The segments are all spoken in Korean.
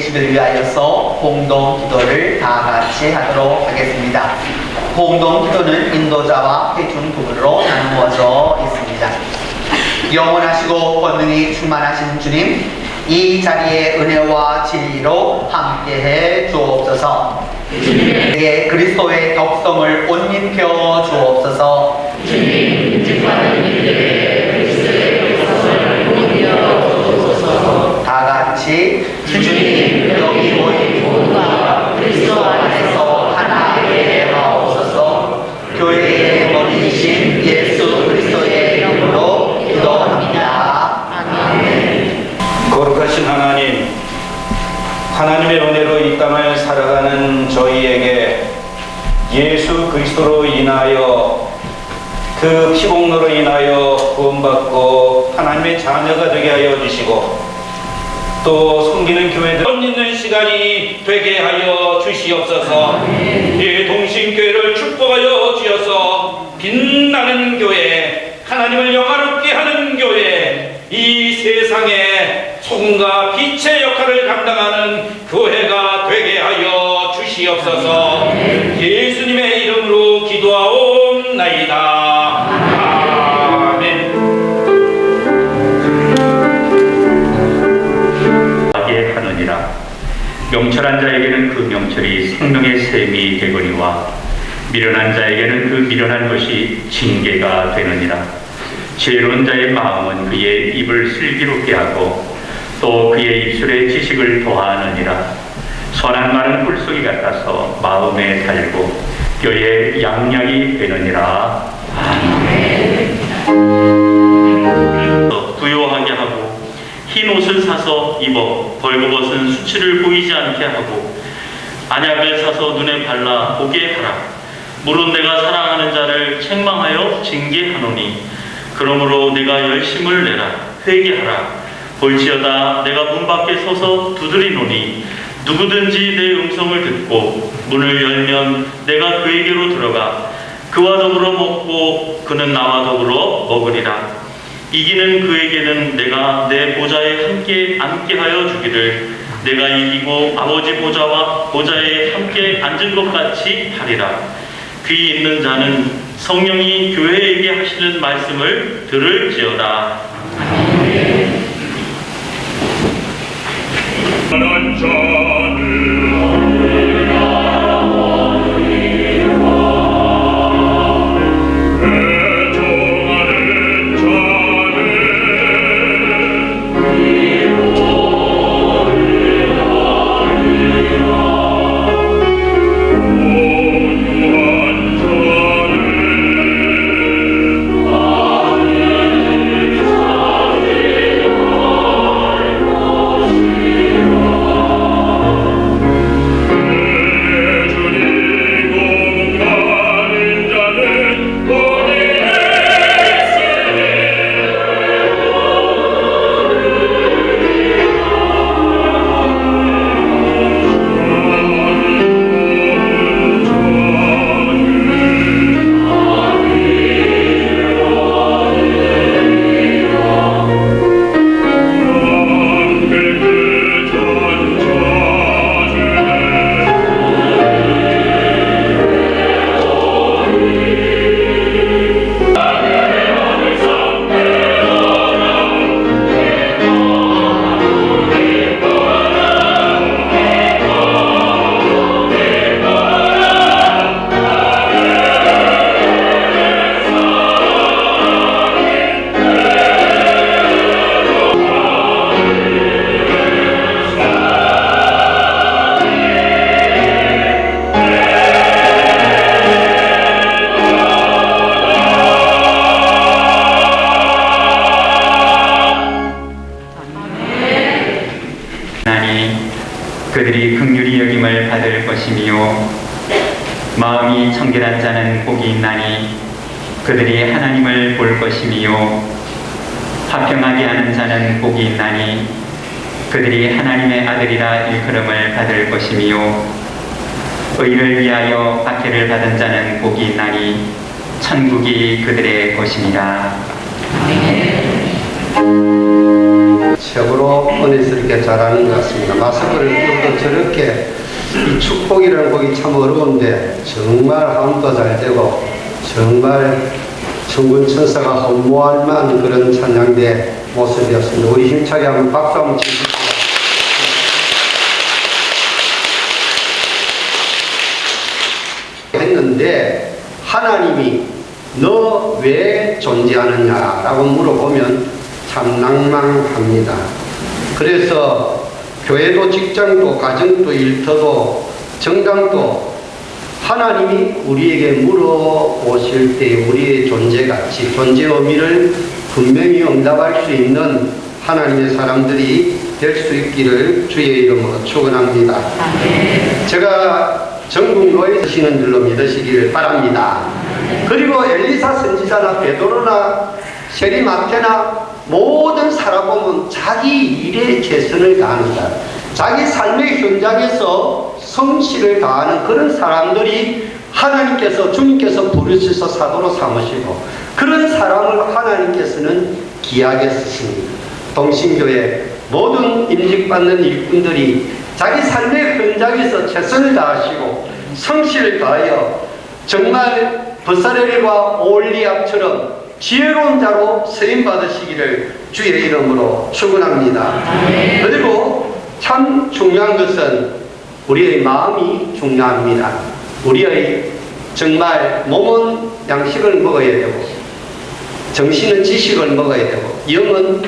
계시를 위하여서 공동 기도를 다 같이 하도록 하겠습니다. 공동 기도는 인도자와 회중 부분으로 나누어져 있습니다. 영원하시고 권능이 충만하신 주님, 이 자리에 은혜와 진리로 함께해 주옵소서. 우리에게 그리스도의 덕성을 옷 입혀 주옵소서. 다 주시옵소서. 이 동심교회를 축복하여 주셔서 빛나는 교회 하나님을 영화롭게 하는 교회 이 세상에 소금과 빛의 역할을 감당하는 교회가 되게 하여 주시옵소서. 예수님의 이름으로 기도하옵나이다. 하느니라. 명철한 자에게는 그 명철이 되거니와 미련한 자에게는 그 미련한 것이 징계가 되느니라. 지혜로운 자의 마음은 그의 입을 슬기롭게 하고 또 그의 입술에 지식을 더하느니라. 선한 말은 꿀속이 같아서 마음에 달고 뼈에 양약이 되느니라. 부요하게 하고 흰 옷을 사서 입어 벌거벗은 수치를 보이지 않게 하고 안약을 사서 눈에 발라 보게 하라 물론 내가 사랑하는 자를 책망하여 징계하노니 그러므로 내가 열심을 내라 회개하라. 볼지어다 내가 문 밖에 서서 두드리노니 누구든지 내 음성을 듣고 문을 열면 내가 그에게로 들어가 그와 더불어 먹고 그는 나와 더불어 먹으리라. 이기는 그에게는 내가 내 보좌에 함께 앉게 하여 주기를 내가 이기고 아버지 보좌와 보좌에 함께 앉은 것 같이 하리라 귀 있는 자는 성령이 교회에게 하시는 말씀을 들을지어다. 자를 그들이 하나님을 볼 것이며 화평하게 하는 자는 복이 있나니 그들이 하나님의 아들이라 일컬음을 받을 것이며 의를 위하여 박해를 받은 자는 복이 있나니 천국이 그들의 것이니라. 최고로 은혜스럽게 잘하는 것 같습니다. 마스크를 끼고도 저렇게 이 축복이라는 곡이 참 어려운데 정말 한도 잘 되고 정말 천군 천사가 허무할 만한 그런 찬양대 모습이었습니다. 우리 힘차게 한번 박수 한번 치십시오. 했는데 하나님이 너 왜 존재하느냐라고 물어보면 참 낭망합니다. 그래서 교회도 직장도 가정도 일터도 정당도 하나님이 우리에게 물어보실 때 우리의 존재 가치, 존재 의미를 분명히 응답할 수 있는 하나님의 사람들이 될 수 있기를 주의 이름으로 축원합니다. 제가 전국 노예 되시는 줄로 믿으시기를 바랍니다. 그리고 엘리사 선지자나 베드로나 세리마테나 모든 살아보면 자기 일에 최선을 다합니다. 자기 삶의 현장에서 성실을 다하는 그런 사람들이 하나님께서 주님께서 부르셔서 사도로 삼으시고 그런 사람을 하나님께서는 귀하게 쓰십니다. 동신교회 모든 임직받는 일꾼들이 자기 삶의 현장에서 최선을 다하시고 성실을 다하여 정말 버사레리와 올리압처럼 지혜로운 자로 쓰임 받으시기를 주의 이름으로 축원합니다. 그리고 참 중요한 것은 우리의 마음이 중요합니다. 우리의 정말 몸은 양식을 먹어야 되고 정신은 지식을 먹어야 되고 영은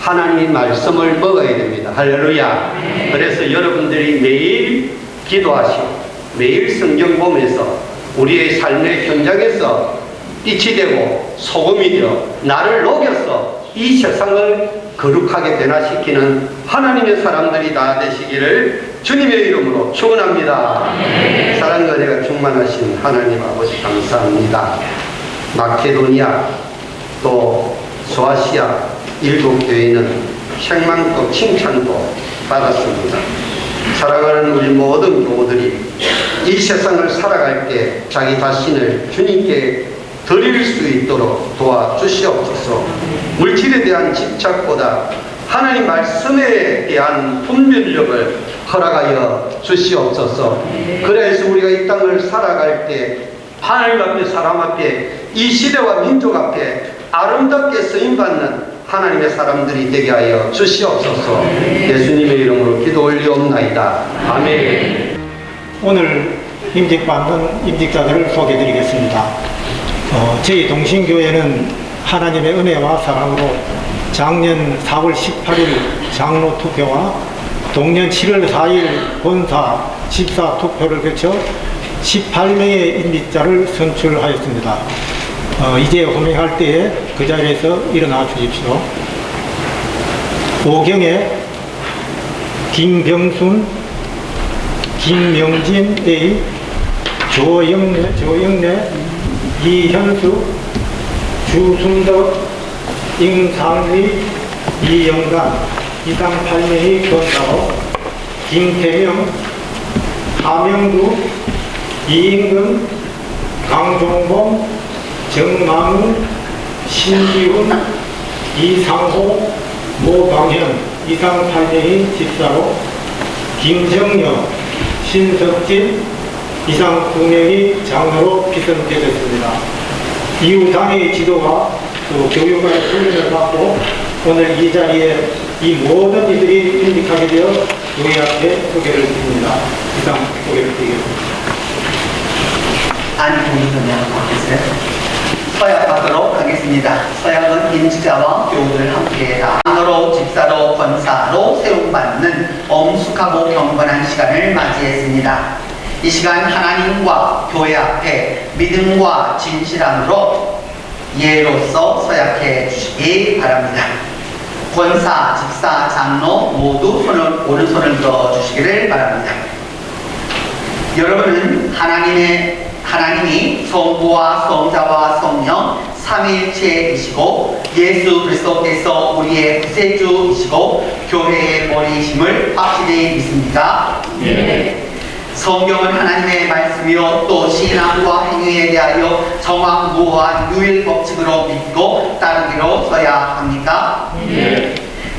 하나님의 말씀을 먹어야 됩니다. 할렐루야. 그래서 여러분들이 매일 기도하시고 매일 성경 보면서 우리의 삶의 현장에서 빛이 되고 소금이 되어 나를 녹여서 이 세상을 거룩하게 변화시키는 하나님의 사람들이 다 되시기를 주님의 이름으로 축원합니다. 사랑과 내가 충만하신 하나님 아버지 감사합니다. 마케도니아 또 소아시아 일곱 교회는 책망도 칭찬도 받았습니다. 사랑하는 우리 모든 교우들이 이 세상을 살아갈 때 자기 자신을 주님께 드릴 수 있도록 도와주시옵소서. 물질에 대한 집착보다 하나님 말씀에 대한 분별력을 허락하여 주시옵소서. 그래서 우리가 이 땅을 살아갈 때 하나님 앞에 사람 앞에 이 시대와 민족 앞에 아름답게 쓰임받는 하나님의 사람들이 되게 하여 주시옵소서. 예수님의 이름으로 기도 올리옵나이다. 아멘. 오늘 임직받는 임직자들을 소개드리겠습니다. 어, 저희 동신교회는 하나님의 은혜와 사랑으로 작년 4월 18일 장로 투표와 동년 7월 4일 본사 집사 투표를 거쳐 18명의 임직자를 선출하였습니다. 어, 이제 호명할 때에 그 자리에서 일어나 주십시오. 오경에 김병순, 김명진 A, 조영래, 조영래, 이현수, 주순덕, 임상리, 이영간, 이상 8명이 권사로 김태명, 하명구, 이인근, 강종범, 정만우, 신기훈, 이상호, 모방현, 이상 8명이 집사로 김정여, 신석진, 이상 9명이 장로로 피선되었습니다. 이후 당의 지도와 또 교육과의 훈련을 받고 오늘 이 자리에 이 모든 이들이 임직하게 되어 교회 앞에 소개를 드립니다. 이상 소개를 드리겠습니다. 안동이 전향하고 계세요. 서약하도록 하겠습니다. 서약은 임직자와 교우들 함께 장로로 집사로 권사로 세움받는 엄숙하고 경건한 시간을 맞이했습니다. 이 시간 하나님과 교회 앞에 믿음과 진실함으로 예로서 서약해 주시기 바랍니다. 권사, 집사, 장로 모두 손을 오른손을 들어 주시기를 바랍니다. 여러분은 하나님의 하나님이 성부와 성자와 성령 삼일체이시고 예수 그리스도께서 우리의 구세주이시고 교회의 머리이심을 확실히 믿습니까? 성경은 하나님의 말씀이요 또 신앙과 행위에 대하여 정확무한 유일 법칙으로 믿고 따르기로 써야 합니까?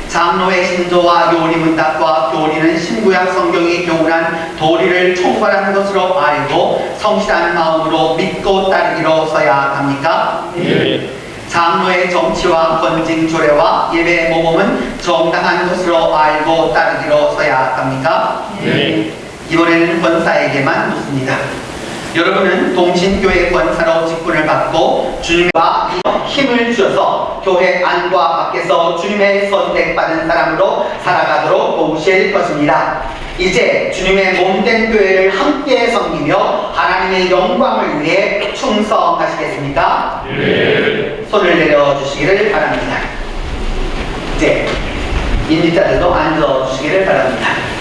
장로의 신조와 요리 문답과 교리는 신구약 성경이 교훈한 도리를 총괄한 것으로 알고 성실한 마음으로 믿고 따르기로 서야 합니까? 장로의 정치와 건진 조례와 예배 모범은 정당한 것으로 알고 따르기로 서야 합니까? 이번에는 권사에게만 묻습니다. 여러분은 동신교회 권사로 직분을 받고 주님과 힘을 주셔서 교회 안과 밖에서 주님의 선택받은 사람으로 살아가도록 도우실 것입니다. 이제 주님의 몸된 교회를 함께 섬기며 하나님의 영광을 위해 충성하시겠습니까? 손을 내려주시기를 바랍니다. 이제 인지자들도 앉아주시기를 바랍니다.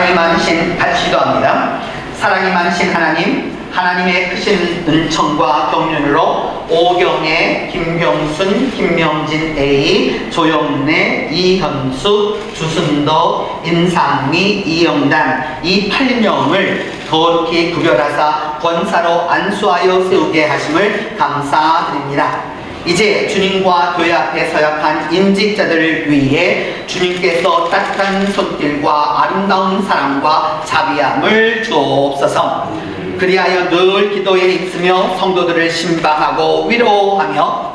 사랑이 많으신 같이 기도합니다. 사랑이 많으신 하나님, 하나님의 크신 은총과 경륜으로 오경애, 김병순, 김명진 A, 조영래, 이현수, 주순도, 임상미, 이영단 이 8명을 거룩히 구별하사 권사로 안수하여 세우게 하심을 감사드립니다. 이제 주님과 교회 앞에 서약한 임직자들을 위해 주님께서 따뜻한 손길과 아름다운 사랑과 자비함을 주옵소서. 그리하여 늘 기도에 있으며 성도들을 신방하고 위로하며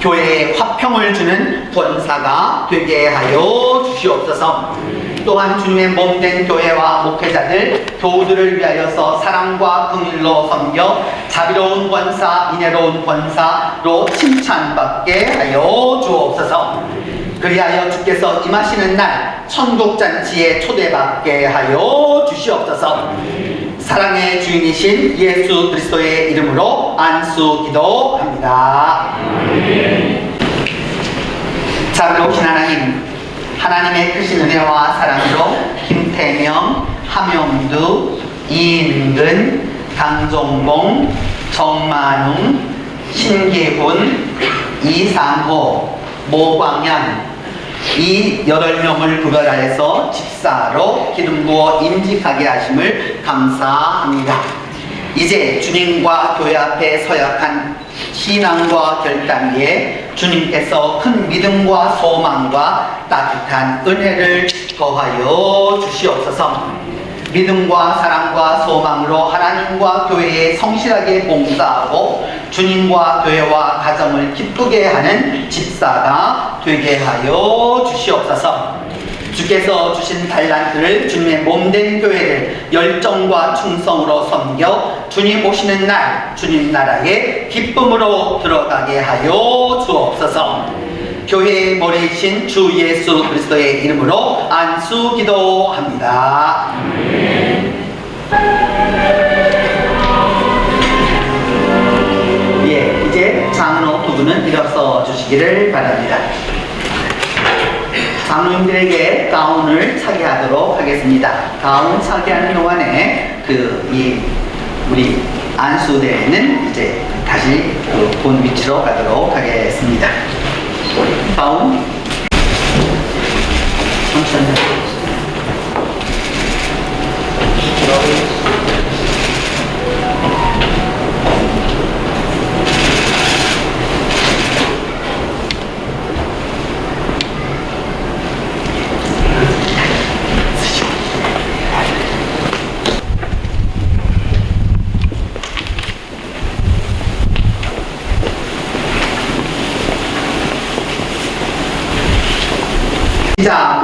교회에 화평을 주는 권사가 되게 하여 주시옵소서. 또한 주님의 몸된 교회와 목회자들, 교우들을 위하여서 사랑과 긍휼로 섬겨 자비로운 권사, 인애로운 권사로 칭찬받게 하여 주옵소서. 그리하여 주께서 임하시는 날 천국 잔치에 초대받게 하여 주시옵소서. 사랑의 주인이신 예수 그리스도의 이름으로 안수 기도합니다. 자비로우신 하나님, 하나님의 크신 은혜와 사랑으로 김태명, 함영두, 이민근, 강종봉, 정만웅, 신기훈, 이상호, 모광현 이 여덟 명을 구별하여서 집사로 기름 부어 임직하게 하심을 감사합니다. 이제 주님과 교회 앞에 서약한 신앙과 결단 위에 주님께서 큰 믿음과 소망과 따뜻한 은혜를 더하여 주시옵소서. 믿음과 사랑과 소망으로 하나님과 교회에 성실하게 봉사하고 주님과 교회와 가정을 기쁘게 하는 집사가 되게 하여 주시옵소서. 주께서 주신 달란트를 주님의 몸된 교회를 열정과 충성으로 섬겨 주님 오시는 날 주님 나라에 기쁨으로 들어가게 하여 주옵소서. 교회의 머리이신 주 예수 그리스도의 이름으로 안수 기도합니다. 예, 이제 장로 두 분은 일어서 주시기를 바랍니다. 장로님들에게 가운을 차게 하도록 하겠습니다. 가운 차게 하는 동안에 그 이 우리 안수대는 이제 다시 그 본 위치로 가도록 하겠습니다. 가운. 자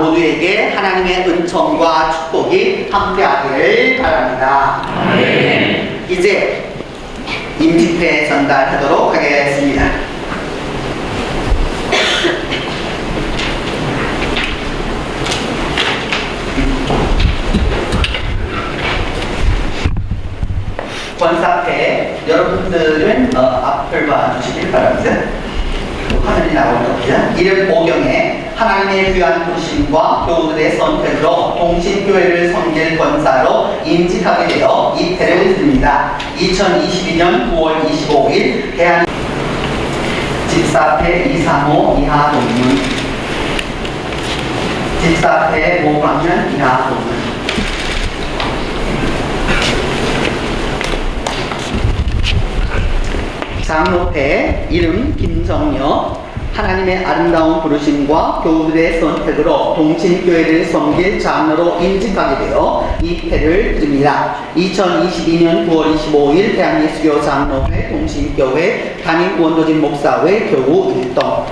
모두에게 하나님의 은총과 축복이 함께하기를 바랍니다. 이제 임직회 전달하도록 하겠습니다. 권사회 여러분들은 어, 앞을 봐주시길 바랍니다. 화면이 나오는 겁니다. 이름 오경에 하나님의 귀한 부르심과 교우들의 선택으로 동신교회를 섬길 권사로 임직하게 되어 입회를 드립니다. 2022년 9월 25일 대한 집사회 이상호 이하동문. 집사회 모광현 이하동문. 장로패 이름 김정여 하나님의 아름다운 부르심과 교우들의 선택으로 동신교회를 섬길 장로로 임직하게 되어 이 패를 드립니다. 2022년 9월 25일 대한예수교 장로회 동신교회 담임 원도진 목사회 교우 일동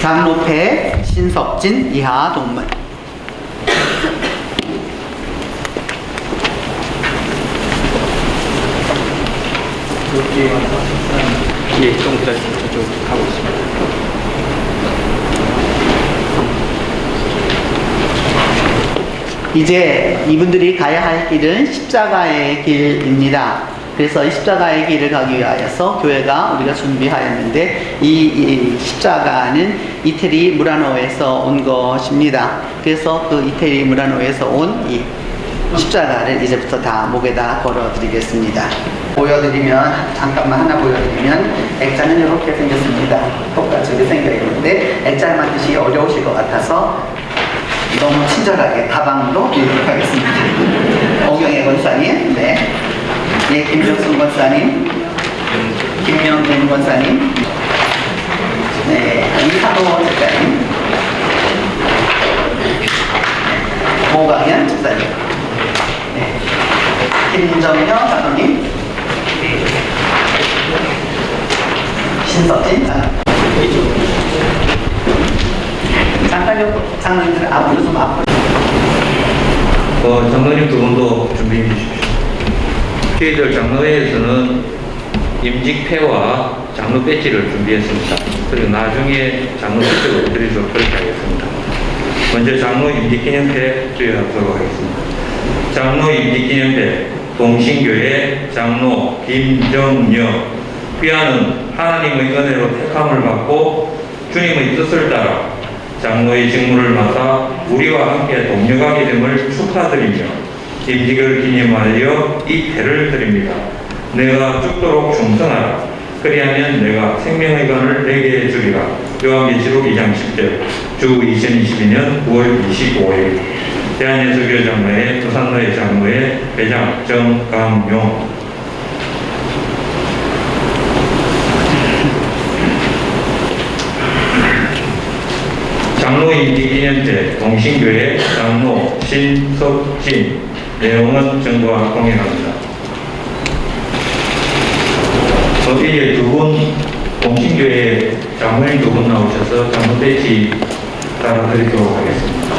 장로패 신석진 이하 동문 예, 좀 기다려 저쪽 하고 있습니다. 이제 이분들이 가야 할 길은 십자가의 길입니다. 그래서 이 십자가의 길을 가기 위하여서 교회가 우리가 준비하였는데 이, 이 십자가는 이태리 무라노에서 온 것입니다. 그래서 그 이태리 무라노에서 온 이 십자가를 이제부터 다 목에다 걸어 드리겠습니다. 보여드리면 잠깐만 하나 보여드리면 액자는 이렇게 생겼습니다. 똑같이 이렇게 생겨 있는데 액자를 만드시기 어려우실 것 같아서 너무 친절하게 가방으로 드리도록 하겠습니다. 오경혜 권사님, 네. 예, 김정순 권사님, 김명민 권사님, 네, 이상호 집사님, 모강현 집사님, 네. 김정현 장로님, 장로님. 잠깐요, 장로님들 앞으로 좀 앞으로. 어, 장로님 두 분도 준비해 주십시오. 저희들 장로회에서는 임직패와 장로 배지를 준비했습니다. 그리고 나중에 장로 배지를 드리도록 그렇게 하겠습니다. 먼저 장로 임직기념패 드리도록 하겠습니다. 장로 임직기념패 동신교회 장로 김정여 귀하는 하나님의 은혜로 택함을 받고 주님의 뜻을 따라 장로의 직무를 맡아 우리와 함께 동력하게 됨을 축하드리며 임직을 기념하여 이 패를 드립니다. 내가 죽도록 충성하라. 그리하면 내가 생명의 관을 내게 주리라. 요한계시록 2장 10절 주 2022년 9월 25일 대한예수교 장로회 부산로회 장로회 회장 정강용 장로 임기기념제 동신교회 장로 신석진 내용은 정부와 공유합니다. 어, 이제 두분 동신교회 장로님 두분 나오셔서 장로 배지 따라드리도록 하겠습니다.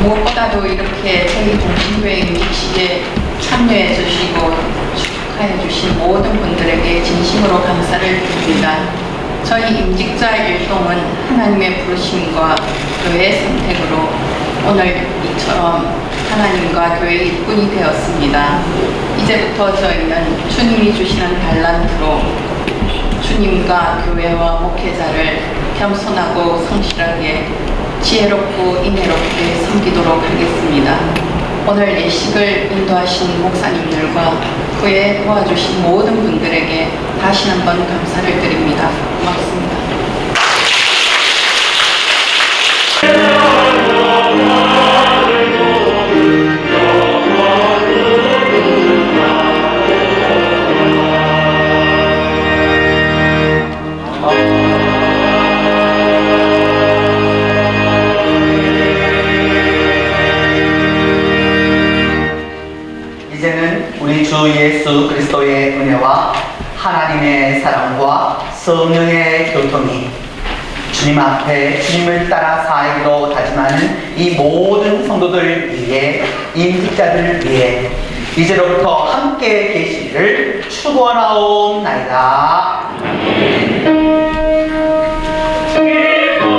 무엇보다도 이렇게 저희 동신교회 임직식에 참여해 주시고 축하해 주신 모든 분들에게 진심으로 감사를 드립니다. 저희 임직자 일동은 하나님의 부르심과 교회의 선택으로 오늘 이처럼 하나님과 교회의 일꾼이 되었습니다. 이제부터 저희는 주님이 주시는 달란트로 주님과 교회와 목회자를 겸손하고 성실하게 지혜롭고 인내롭게 섬기도록 하겠습니다. 오늘 예식을 인도하신 목사님들과 그에 도와주신 모든 분들에게 다시 한번 감사를 드립니다. 성령의 교통이 주님 앞에 주님을 따라 살기로 다짐하는 이 모든 성도들 위해 임직자들을 위해 이제로부터 함께 계시기를 축원하옵나이다.